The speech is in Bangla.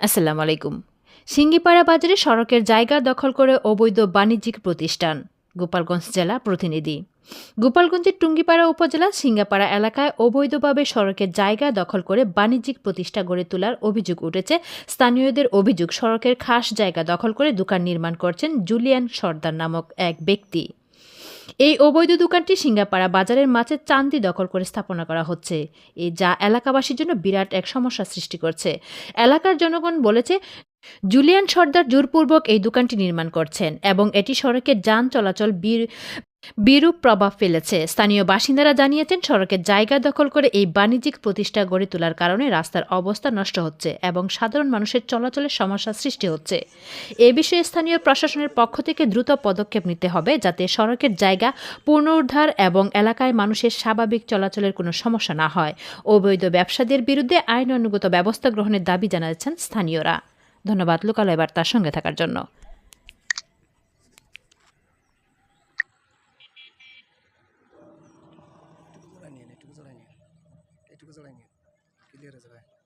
আসসালামু আলাইকুম। সিঙ্গিপাড়া বাজারে সড়কের জায়গা দখল করে অবৈধ বাণিজ্যিক প্রতিষ্ঠান, গোপালগঞ্জ জেলা প্রতিনিধি। গোপালগঞ্জের টুঙ্গিপাড়া উপজেলা সিঙ্গাপাড়া এলাকায় অবৈধভাবে সড়কের জায়গা দখল করে বাণিজ্যিক প্রতিষ্ঠা গড়ে তোলার অভিযোগ উঠেছে। স্থানীয়দের অভিযোগ, সড়কের খাস জায়গা দখল করে দোকান নির্মাণ করছেন জুলিয়ান সর্দার নামক এক ব্যক্তি। এই অবৈধ দোকানটি সিঙ্গাপাড়া বাজারের মাছের চান্দি দখল করে স্থাপনা করা হচ্ছে। এই যা এলাকাবাসীর জন্য বিরাট এক সমস্যা সৃষ্টি করছে। এলাকার জনগণ বলেছে, জুলিয়ান সর্দার জোরপূর্বক এই দোকানটি নির্মাণ করছেন এবং এটি সড়কের যান চলাচল বীর বিরূপ প্রভাব ফেলেছে। স্থানীয় বাসিন্দারা জানিয়েছেন, সড়কের জায়গা দখল করে এই বাণিজ্যিক প্রতিষ্ঠা গড়ে তোলার কারণে রাস্তার অবস্থা নষ্ট হচ্ছে এবং সাধারণ মানুষের চলাচলের সমস্যা সৃষ্টি হচ্ছে। এ বিষয়ে স্থানীয় প্রশাসনের পক্ষ থেকে দ্রুত পদক্ষেপ নিতে হবে যাতে সড়কের জায়গা পুনরুদ্ধার এবং এলাকায় মানুষের স্বাভাবিক চলাচলের কোনো সমস্যা না হয়। অবৈধ ব্যবসাদের বিরুদ্ধে আইন অনুগত ব্যবস্থা গ্রহণের দাবি জানাচ্ছেন স্থানীয়রা। ধন্যবাদ, লোকালয় বার্তার সঙ্গে থাকার জন্য। गोष्टी उजळांनी क्लिअरच आहे